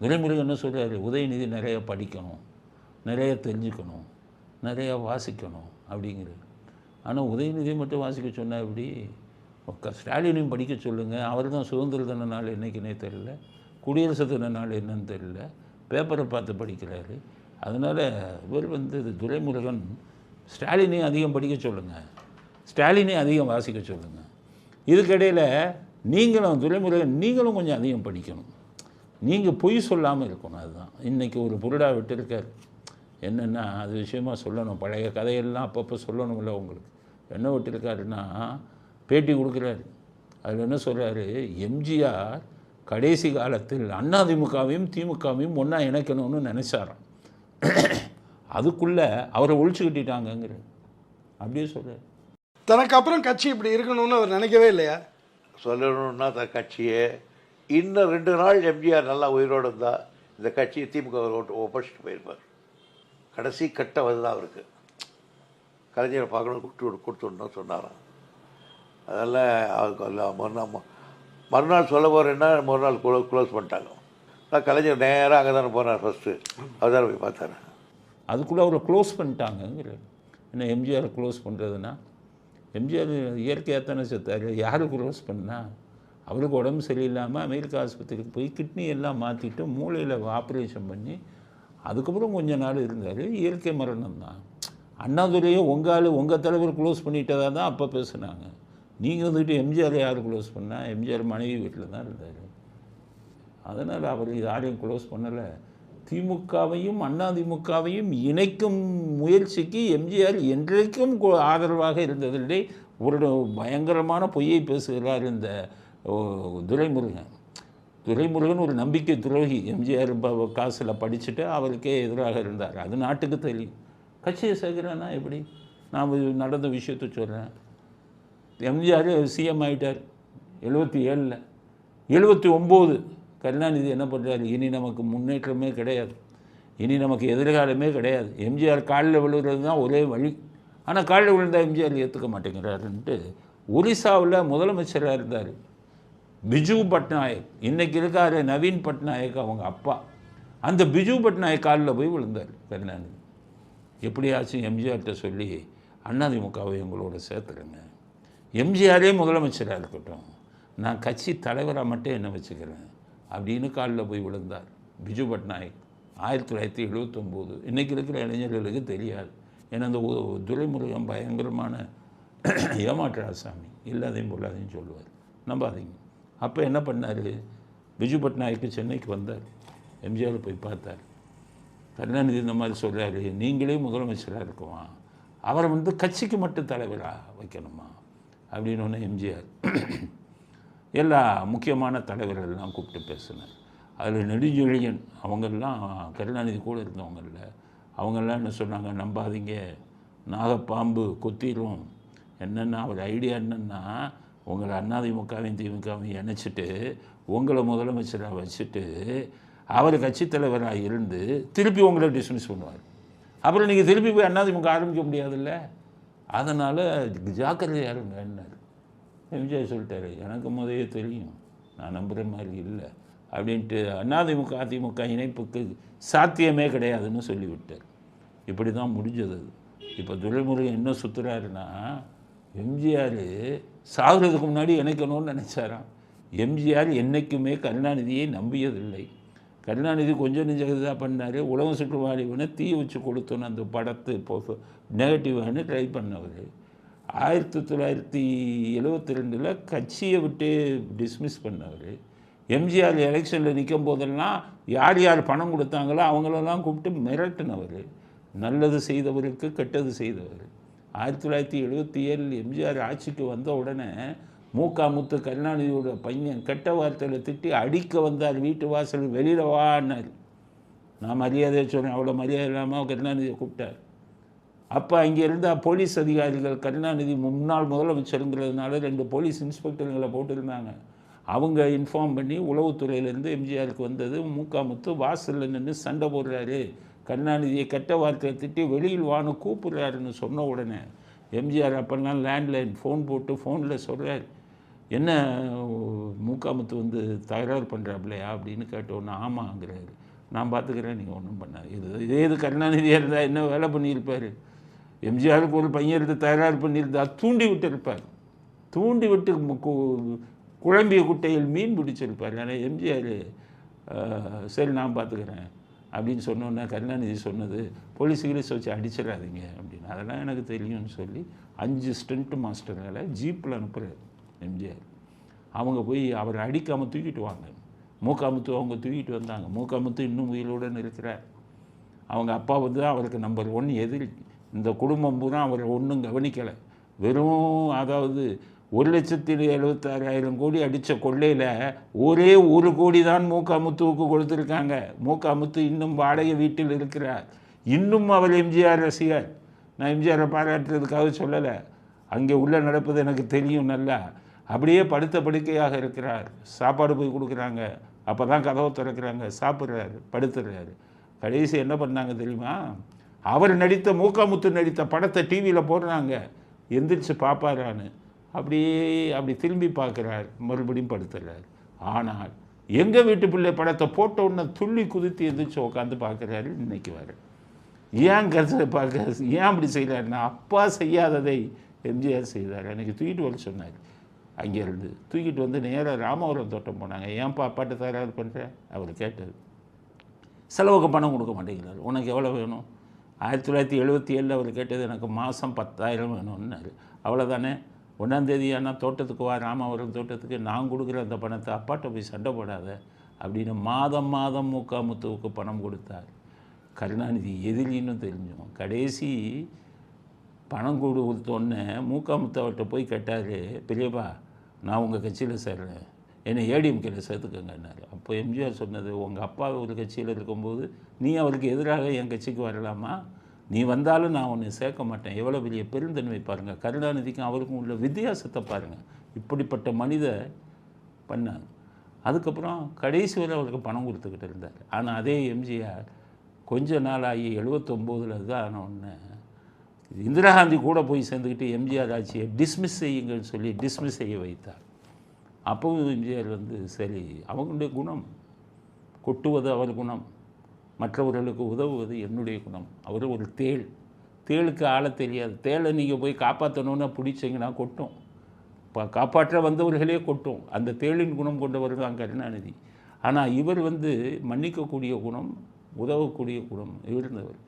துரைமுருகன் என்ன சொல்கிறாரு உதயநிதி நிறைய படிக்கணும் நிறைய தெரிஞ்சுக்கணும் நிறைய வாசிக்கணும் அப்படிங்கிறது ஆனால் உதயநிதி மட்டும் வாசிக்க சொன்னால் எப்படி? ஸ்டாலினையும் படிக்க சொல்லுங்கள் அவர் தான் சுதந்திர தின நாள் என்னைக்குன்னே தெரில குடியரசு தின நாள் என்னன்னு தெரில பேப்பரை பார்த்து படிக்கிறாரு. அதனால் இவர் வந்து இது துரைமுருகன் ஸ்டாலினையும் அதிகம் படிக்க சொல்லுங்கள் ஸ்டாலினையும் அதிகம் வாசிக்க சொல்லுங்கள் இதுக்கிடையில் நீங்களும் துரைமுருகன் நீங்களும் கொஞ்சம் அதிகம் படிக்கணும். நீங்கள் பொய் சொல்லாமல் இருக்கணும் அதுதான். இன்றைக்கி ஒரு புருடா விட்டுருக்கார். என்னென்னா அது விஷயமா சொல்லணும். பழைய கதையெல்லாம் அப்பப்போ சொல்லணும்ல உங்களுக்கு. என்ன விட்டுருக்காருன்னா பேட்டி கொடுக்குறாரு. அதில் என்ன சொல்கிறாரு எம்ஜிஆர் கடைசி காலத்தில் அதிமுகவையும் திமுகவையும் ஒன்றா இணைக்கணும்னு நினச்சாராம். அதுக்குள்ளே அவரை ஒழிச்சு கட்டிட்டாங்கங்கிற அப்படியே சொல்கிறார் தனக்கு அப்புறம் கட்சி இப்படி இருக்கணும்னு அவர் நினைக்கவே இல்லையா? சொல்லணும்னா அந்த கட்சியை. இன்னும் ரெண்டு நாள் எம்ஜிஆர் நல்லா உயிரோடு இருந்தால் இந்த கட்சியை திமுக ஓட்டு ஒப்படைச்சிட்டு போயிருப்பார். கடைசி கட்ட அதுதான் அவருக்கு. கலைஞரை பார்க்கணும் கொடுத்து கொடுத்துடணும் சொன்னாராம். அதெல்லாம் அவருக்கு மறுநாள் மறுநாள் சொல்ல போகிறேன்னா மறுநாள் குளோ க்ளோஸ் பண்ணிட்டாங்க. நான் கலைஞர் நேராக அங்கே தானே போனார் ஃபஸ்ட்டு அவர் தானே போய் பார்த்தாரு. அதுக்குள்ளே அவரை க்ளோஸ் பண்ணிட்டாங்கங்கிற என்ன எம்ஜிஆரை க்ளோஸ் பண்ணுறதுன்னா எம்ஜிஆர் இயற்கையாக தானே செத்தார். யார் க்ளோஸ் பண்ணால் அவருக்கு உடம்பு சரியில்லாமல் அமெரிக்கா ஆஸ்பத்திரிக்கு போய் கிட்னி எல்லாம் மாற்றிட்டு மூளையில் ஆப்ரேஷன் பண்ணி அதுக்கப்புறம் கொஞ்ச நாள் இருந்தார். இயற்கை மரணம் தான் அண்ணாதுரையை உங்கள் ஆள் உங்கள் தலைவர் க்ளோஸ் பண்ணிட்டதாக தான் அப்போ பேசுனாங்க. நீங்கள் வந்துட்டு எம்ஜிஆர் யார் க்ளோஸ் பண்ணால் எம்ஜிஆர் மனைவி வீட்டில் தான் இருந்தார். அதனால் அவர் யாரையும் க்ளோஸ் பண்ணலை. திமுகவையும் அதிமுகவையும் இணைக்கும் முயற்சிக்கு எம்ஜிஆர் என்றைக்கும் ஆதரவாக இருந்ததில்லை. ஒரு பயங்கரமான பொய்யை பேசுகிறார் இந்த துரைமுருகன். துரைமுருகன் ஒரு நம்பிக்கை துரோகி. எம்ஜிஆர் காசில் படிச்சுட்டு அவருக்கே எதிராக இருந்தார். அது நாட்டுக்கு தெரியும். கட்சியை சேர்க்குறேன்னா எப்படி? நான் நடந்த விஷயத்தை சொல்கிறேன் எம்ஜிஆர் சிஎம் ஆகிட்டார் எழுபத்தி ஏழில். எழுபத்தி ஒம்பது கருணாநிதி என்ன பண்ணுறாரு இனி நமக்கு முன்னேற்றமே கிடையாது. இனி நமக்கு எதிர்காலமே கிடையாது. எம்ஜிஆர் காலில் விழுகிறது தான் ஒரே வழி. ஆனால் காலில் விழுந்தால் எம்ஜிஆர் ஏற்றுக்க மாட்டேங்கிறாருன்ட்டு ஒரிசாவில் முதலமைச்சராக இருந்தார். பிஜு பட்நாயக் இன்றைக்கி இருக்கார் நவீன் பட்நாயக் அவங்க அப்பா. அந்த பிஜு பட்நாயக் காலில் போய் விழுந்தார் கருணாநிதி. எப்படியாச்சும் எம்ஜிஆர்கிட்ட சொல்லி அதிமுகவை எங்களோட சேர்த்துருங்க. எம்ஜிஆரே முதலமைச்சராக இருக்கட்டும். நான் கட்சி தலைவராக மட்டும் என்ன வச்சுக்கிறேன்? அப்படின்னு காலில் போய் விழுந்தார் பிஜு பட்நாயக். ஆயிரத்தி தொள்ளாயிரத்தி எழுபத்தொம்போது இன்றைக்கி இருக்கிற இளைஞர்களுக்கு தெரியாது. ஏன்னா அந்த உ- துரைமுருகன் பயங்கரமான ஏமாற்று ஆசாமி. இல்லாதையும் பொல்லாதையும் சொல்லுவார். நம்பாதீங்க. அப்போ என்ன பண்ணார்? பிஜு பட்நாயக்கு சென்னைக்கு வந்தார். எம்ஜிஆர் போய் பார்த்தார். கருணாநிதி இந்த மாதிரி சொல்கிறாரு நீங்களே முதலமைச்சராக இருக்குமா அவரை வந்து கட்சிக்கு மட்டும் தலைவராக வைக்கணுமா? அப்படின்னு ஒன்று எம்ஜிஆர் எல்லா முக்கியமான தலைவர்கள்லாம் கூப்பிட்டு பேசினார். அதில் நெடுஞ்செழியன் அவங்கெல்லாம் கருணாநிதி கூட இருந்தவங்கல்ல அவங்கெல்லாம் என்ன சொன்னாங்க? நம்பாதீங்க. நாகப்பாம்பு கொத்திரும். என்னென்னா அவர் ஐடியா என்னென்னா உங்களை அதிமுகவையும் திமுகவையும் இணைச்சிட்டு உங்களை முதலமைச்சராக வச்சுட்டு அவர் கட்சித்தலைவராக இருந்து திருப்பி உங்களை டிஸ்மிஸ் பண்ணுவார். அப்புறம் நீங்கள் திருப்பி போய் அண்ணாதிமுக ஆரம்பிக்க முடியாதுல்ல? அதனால் ஜாக்கிரதையாக இருங்கன்னாரு எம்ஜிஆர் சொல்லிட்டாரு எனக்கு முதலே தெரியும் நான் நம்புகிற மாதிரி இல்லை அப்படின்ட்டு அதிமுக அதிமுக இணைப்புக்கு சாத்தியமே கிடையாதுன்னு சொல்லிவிட்டார். இப்படி தான் முடிஞ்சது. அது இப்போ துரைமுருகன் என்ன சுற்றுறாருன்னா எம்ஜிஆர் சாகுறதுக்கு முன்னாடி இணைக்கணும்னு நினச்சாராம். எம்ஜிஆர் என்றைக்குமே கருணாநிதியை நம்பியதில்லை. கருணாநிதி கொஞ்சம் நெஞ்ச இதாக பண்ணார் உலகம் சுற்றுவாளிவனை தீ வச்சு கொடுத்தோன்னு அந்த படத்து இப்போ நெகட்டிவானு ட்ரை பண்ணவர். ஆயிரத்தி தொள்ளாயிரத்தி எழுபத்தி ரெண்டில் கட்சியை விட்டு டிஸ்மிஸ் பண்ணவர். எம்ஜிஆர் எலெக்ஷனில் நிற்கும் போதெல்லாம் யார் யார் பணம் கொடுத்தாங்களோ அவங்களெல்லாம் கூப்பிட்டு மிரட்டினவர். நல்லது செய்தவருக்கு கெட்டது செய்தவர். ஆயிரத்தி தொள்ளாயிரத்தி எழுபத்தி ஏழில் எம்ஜிஆர் ஆட்சிக்கு வந்த உடனே மூக்கா முத்து கருணாநிதியோட பையன் கெட்ட வார்த்தையில் திட்டி அடிக்க வந்தார் வீட்டு வாசல் வெளியில் வான்னார். நான் மரியாதையை சொன்னேன் அவ்வளோ மரியாதை இல்லாமல் கருணாநிதியை கூப்பிட்டார். அப்போ அங்கே இருந்தால் போலீஸ் அதிகாரிகள் கருணாநிதி முன்னாள் முதலமைச்சருங்கிறதுனால ரெண்டு போலீஸ் இன்ஸ்பெக்டருங்களை போட்டிருந்தாங்க. அவங்க இன்ஃபார்ம் பண்ணி உளவுத்துறையிலேருந்து எம்ஜிஆருக்கு வந்தது மூக்காமுத்து வாசலில் நின்று சண்டை போடுறாரு. கருணாநிதியை கெட்ட வார்த்தையை திட்டி வெளியில் வான்னு கூப்பிடுறாருன்னு சொன்ன உடனே எம்ஜிஆர் அப்போல்லாம் லேண்ட்லைன் ஃபோன் போட்டு ஃபோனில் சொல்கிறார் என்ன மூக்காமுத்து வந்து தகராறு பண்ணுறாப்லையா அப்படின்னு கேட்டோன்னு ஆமாங்கிறாரு. நான் பார்த்துக்கிறேன் நீங்கள் ஒன்றும் பண்ணாது. இது இதே இது கருணாநிதியாக இருந்தால் என்ன வேலை பண்ணியிருப்பார்? எம்ஜிஆருக்கு ஒரு பையன் எடுத்து தகராறு பண்ணியிருந்தா தூண்டி விட்டுருப்பார். தூண்டி விட்டு குழம்பிய குட்டையில் மீன் பிடிச்சிருப்பார். ஆனால் எம்ஜிஆர் சரி நான் பார்த்துக்கிறேன் அப்படின்னு சொன்னோன்னே கருணாநிதி சொன்னது போலீஸுகளே கீலீஸ் வச்சு அடிச்சிடாதீங்க அப்படின்னு. அதெல்லாம் எனக்கு தெரியும்னு சொல்லி அஞ்சு ஸ்டண்ட் மாஸ்டர்களை ஜீப்பில் அனுப்புகிறார் எம்ஜிஆர். அவங்க போய் அவரை அடிக்காமல் தூக்கிட்டு வாங்க. மூக்காமுத்து அவங்க தூக்கிட்டு வந்தாங்க. மூக்காமுத்து இன்னும் உயிரோடு இருக்கிறார் அவங்க அப்பா வந்து அவருக்கு நம்பர் ஒன் எதிரி. இந்த குடும்பம் பூரா அவரை ஒன்றும் கவனிக்கலை. வெறும் அதாவது ஒரு லட்சத்தி எழுபத்தாறாயிரம் கோடி அடித்த கொள்ளையில் ஒரே ஒரு கோடி தான் மூக்காமுத்துவுக்கு கொடுத்துருக்காங்க. மூக்காமுத்து இன்னும் வாடகை வீட்டில் இருக்கிறார். இன்னும் அவர் எம்ஜிஆர் ரசிகர். நான் எம்ஜிஆரை பாராட்டுறதுக்காக சொல்லலை. அங்கே உள்ளே நடப்பது எனக்கு தெரியும் நல்லா. அப்படியே படுத்த படுக்கையாக இருக்கிறார். சாப்பாடு போய் கொடுக்குறாங்க. அப்போ தான் கதவை திறக்கிறாங்க. சாப்பிட்றாரு படுத்துடுறாரு கடைசி என்ன பண்ணாங்க தெரியுமா? அவர் நடித்த மூக்காமுத்து நடித்த படத்தை டிவியில் போடுறாங்க. எந்திரிச்சு பார்ப்பாரான்னு அப்படியே அப்படி திரும்பி பார்க்குறார். மறுபடியும் படுத்துறார் ஆனால் எங்கள் வீட்டு பிள்ளை படத்தை போட்ட உடனே துள்ளி குதித்து எந்திரிச்சு உட்காந்து பார்க்குறாரு நினைக்குவார் ஏன் கருத்தை பார்க்க ஏன் அப்படி செய்கிறாருன்னா அப்பா செய்யாததை எம்ஜிஆர் செய்தார். அன்றைக்கி தூக்கிட்டு வர சொன்னார். அங்கேருந்து தூக்கிட்டு வந்து நேராக ராமவரம் தோட்டம் போனாங்க. ஏன்ப்பா அப்பாட்ட தயாராக பண்ணுற அவர் கேட்டது செலவுக்கு பணம் கொடுக்க மாட்டேங்கிறார். உனக்கு எவ்வளோ வேணும்? ஆயிரத்தி தொள்ளாயிரத்தி எழுபத்தி ஏழில் அவர் கேட்டது எனக்கு மாதம் பத்தாயிரம் வேணும்னாரு. அவ்வளோதானே ஒன்றாந்தேதி ஆனால் தோட்டத்துக்கு வா ராமாவரம் தோட்டத்துக்கு நான் கொடுக்குற அந்த பணத்தை அப்பாட்ட போய் சண்டை போடாத அப்படின்னு மாதம் மாதம் முக்காமுத்துவுக்கு பணம் கொடுத்தார். கருணாநிதி எதிரின்னு தெரிஞ்சோம். கடைசி பணம் கொடுத்தோன்னே மூக்காமுத்து அவர்கிட்ட போய் கேட்டார் பெரியப்பா நான் உங்கள் கட்சியில் சேர்றேன் என்னை ஏடிஎம்கேல சேர்த்துக்கங்கன்னாரு. அப்போ எம்ஜிஆர் சொன்னது உங்கள் அப்பா ஒரு கட்சியில் இருக்கும்போது நீ அவருக்கு எதிராக என் கட்சிக்கு வரலாமா? நீ வந்தாலும் நான் உன்னை சேர்க்க மாட்டேன். எவ்வளோ பெரிய பெருந்தன்மை பாருங்கள் கருணாநிதிக்கும் அவருக்கும் உள்ள வித்தியாசத்தை பாருங்கள் இப்படிப்பட்ட மனித பண்ணாங்க. அதுக்கப்புறம் கடைசி வரை அவருக்கு பணம் கொடுத்துக்கிட்டு இருந்தார். ஆனால் அதே எம்ஜிஆர் கொஞ்ச நாள் ஆகி எழுபத்தொம்போதில் தான் ஒன்று இந்திரா காந்தி கூட போய் சேர்ந்துக்கிட்டு எம்ஜிஆர் ஆட்சியை டிஸ்மிஸ் செய்யுங்கன்னு சொல்லி டிஸ்மிஸ் செய்ய வைத்தார். அப்பவும் எம்ஜிஆர் வந்து சரி அவங்களுடைய குணம். கொட்டுவது அவர் குணம். மற்றவர்களுக்கு உதவுவது என்னுடைய குணம். அவர் ஒரு தேள். தேளுக்கு ஆள தெரியாது. தேளை நீங்கள் போய் காப்பாற்றணும்னா பிடிச்சிங்கன்னா கொட்டும். இப்போ காப்பாற்ற வந்தவர்களே கொட்டும். அந்த தேளின் குணம் கொண்டவர் தான் கருணாநிதி. ஆனால் இவர் வந்து மன்னிக்கக்கூடிய குணம் உதவக்கூடிய குணம் இருந்தவர்.